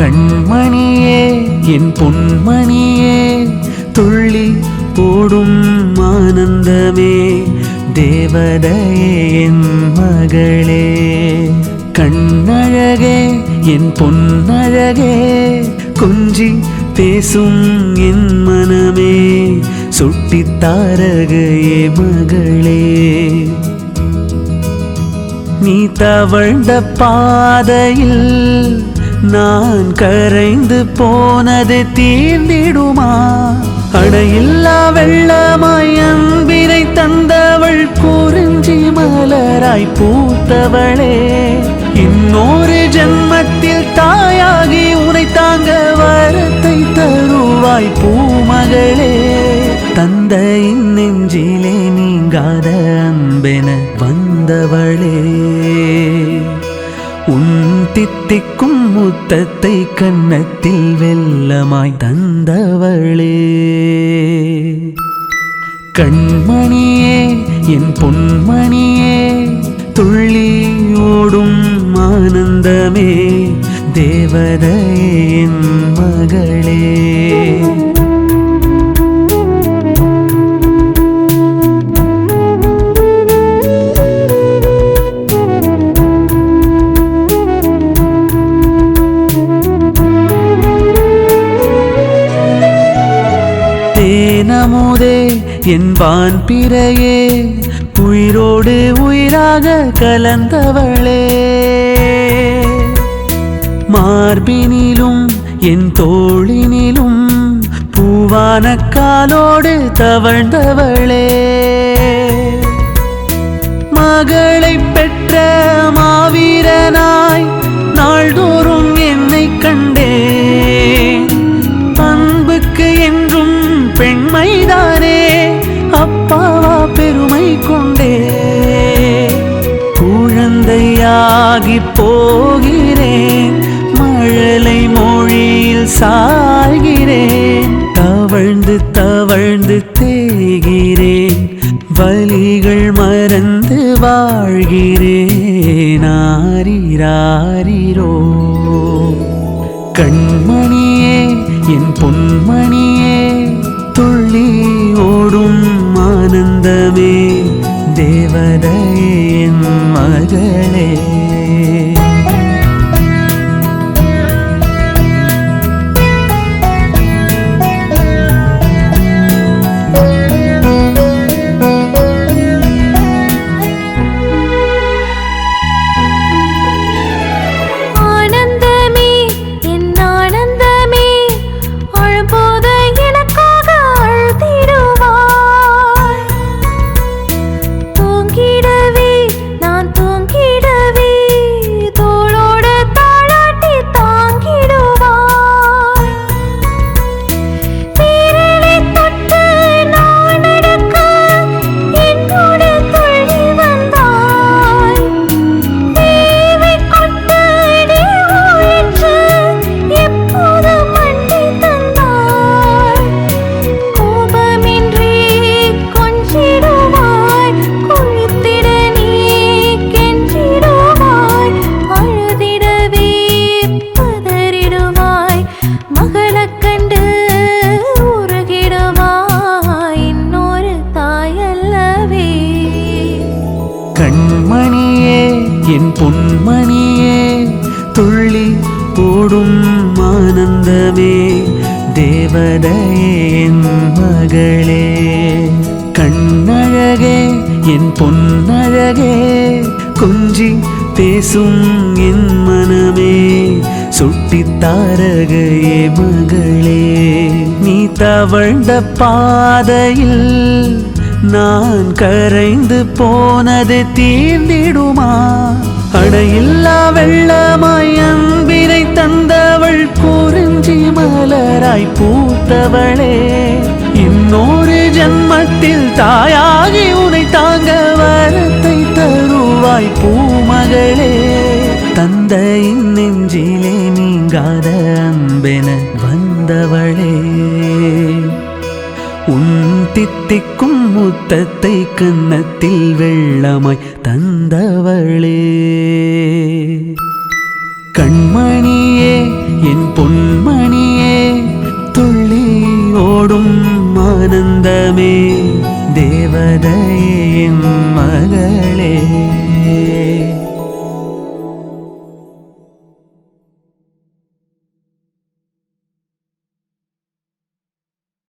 கண்மணியே என் பொன்மணியே துள்ளி ஓடும் ஆனந்தமே தேவதையே என் மகளே. கண்ணழகே என் பொன்னழகே கொஞ்சி பேசும் என் மனமே சுட்டி தாரகையே மகளே. நீ தவழ்ந்த பாதையில் நான் கரைந்து போனது தீர்ந்திடுமா? அடையில்லா வெள்ளமாய் அன்பினை தந்தவள் குறிஞ்சி மலராய் பூத்தவளே. இன்னொரு ஜென்மத்தில் தாயாகி உனை தாங்க வரத்தை தருவாய் பூமகளே. தந்தையின் நெஞ்சிலே நீங்காத அன்பென வந்தவளே. தித்திக்கும் முத்தத்தை கன்னத்தில் வெள்ளமாய் தந்தவளே. கண்மணியே என் பொன்மணியே துள்ளி ஓடும் ஆனந்தமே தேவதையின் மகளே. அமுதே என்பான் பிறையே உயிரோடு உயிராக கலந்தவளே. மார்பினிலும் என் தோளினிலும் பூவான காலோடு தவழ்ந்தவளே. மகளை பெற்ற மாவீரனாய் ஆகி போகிறேன். மழலை மொழியில் சாய்கிறேன். தவழ்ந்து தவழ்ந்து தேகிறேன் வலிகள் மறந்து வாழ்கிறேன். ஆரிராரிரோ. கண்மணியே என் பொன்மணியே துள்ளி ஓடும் ஆனந்தமே. தேவதையே என் கண்மணியே என் பொன்மணியே துள்ளி ஓடும் ஆனந்தமே தேவதையே என் மகளே. கண்ணழகே என் பொன்னழகே கொஞ்சி பேசும் என் மனமே சுட்டி தாரகையே மகளே. நீ தவழ்ந்த பாதையில் நான் கரைந்து போனது தீர்ந்திடுமா? அடையில்லா வெள்ளமாய் அன்பினை தந்தவள் குறிஞ்சி மலராய் பூத்தவளே. இன்னொரு ஜன்மத்தில் தாயாகி உனை தாங்க வரத்தை தருவாய் பூமகளே. தந்தையின் நெஞ்சிலே நீங்காத அன்பென வந்தவளே. உன் தித்திக்கும் முத்தத்தை கன்னத்தில் வெள்ளமாய் தந்தவளே. கண்மணியே என் பொன்மணியே துள்ளி ஓடும் ஆனந்தமே தேவதையின் மகளே.